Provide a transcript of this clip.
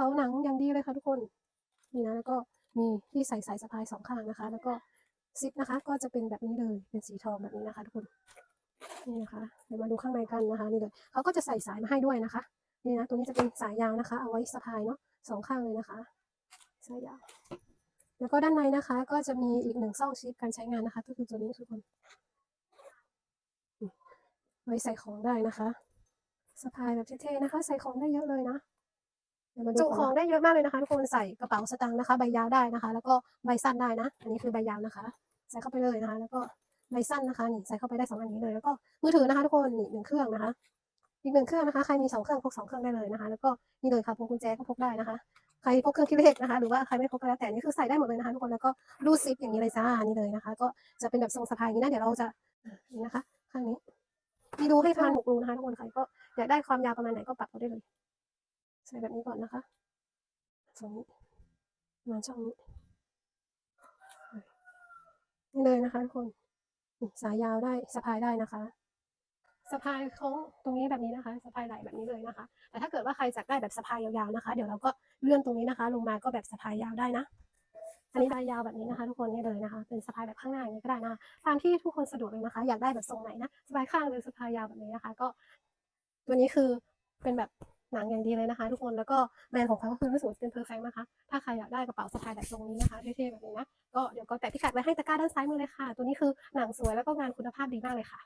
ป๋าหนังอย่างดีเลยค่ะทุกคนนี่นะแล้วก็มีที่ใส่สายสะพายสองข้างนะคะ แล้วก็ซิปนะคะ ก็จะเป็นแบบนี้เลยเป็นสีทองแบบนี้นะคะ ทุกคนนี่นะคะเดี๋ยวมาดูข้างในกันนะคะ นี่เลยเขาก็จะใส่สายมาให้ด้วยนะคะนี่นะตัวนี้จะเป็นสายยาวนะคะ เอาไว้สะพายเนาะสองข้างเลยนะคะสายยาวแล้วก็ด้านในนะคะ ก็จะมีอีกหนึ่งซ่องชิปการใช้งานนะคะก็คือตัวนี้ทุกคนไว้ใส่ของได้นะคะสะพายแบบเท่ๆนะคะ ใส่ของได้เยอะเลยนะ จุของได้เยอะมากเลยนะคะทุกคนใส่กระเป๋าสตางค์นะคะ ใบยาวได้นะคะ แล้วก็ใบสั้นได้นะ อันนี้คือใบยาวนะคะ ใส่เข้าไปเลยนะคะ แล้วก็ใบสั้นนะคะนี่ใส่เข้าไปได้สองอันนี้เลย แล้วก็มือถือนะคะทุกคนนี่หนึ่งเครื่องนะคะ อีกหนึ่งเครื่องนะคะใครมีสองเครื่องพกสองเครื่องได้เลยนะคะ แล้วก็นี่เลยค่ะพวงกุญแจก็พกได้นะคะใครพกเครื่องคิดเลขนะคะ หรือว่าใครไม่พกก็แล้วแต่นี่คือใส่ได้หมดเลยนะคะทุกคนแล้วก็รูดซิปอย่างนี้เลยจ้านี่เลยนะคะ ก็จะเป็นแบบทรงสะพายอย่างนี้นะเดี๋ยวเราจะอ่านี่นะคะ ข้างนี้มีรูให้ประมาณหกรูนะคะทุกคนใครก็อยากได้ความยาวประมาณไหนก็ปรับเอาได้เลย ใส่แบบนี้ก่อนนะคะตรงนี้มาช่องนี้นี่เลยนะคะทุกคนสายยาวได้สะพายได้นะคะสะพายโค้งตรงนี้แบบนี้นะคะสะพายไหล่แบบนี้เลยนะคะ แต่ถ้าเกิดว่าใครอยากได้แบบสะพายยาวๆนะคะ เดี๋ยวเราก็เลื่อนตรงนี้นะคะ ลงมาก็แบบสะพายยาวได้นะ อันนี้สะพายยาวแบบนี้นะคะ ทุกคนนี่เลยนะคะ เป็นสะพายแบบข้างหน้าอย่างนี้ก็ได้นะคะตามที่ทุกคนสะดวกเลยนะคะ อยากได้แบบทรงไหนนะสะพายข้างหรือสะพายยาวแบบนี้นะคะ ก็ ตัวนี้คือเป็นแบบ หนังอย่างดีเลยนะคะ ทุกคนแล้วก็แบรนด์ของเขาก็คือรู้สึกเป็นเพอร์เฟกต์นะคะ ถ้าใครอยากได้กระเป๋าสะพายแบบตรงนี้นะคะเท่ๆแบบนี้นะก็เดี๋ยวก็แปะพิกัดไว้ให้ตะกร้าด้านซ้ายมือเลยค่ะ ตัวนี้คือหนังสวยแล้วก็งานคุณภาพดีมากเลยค่ะ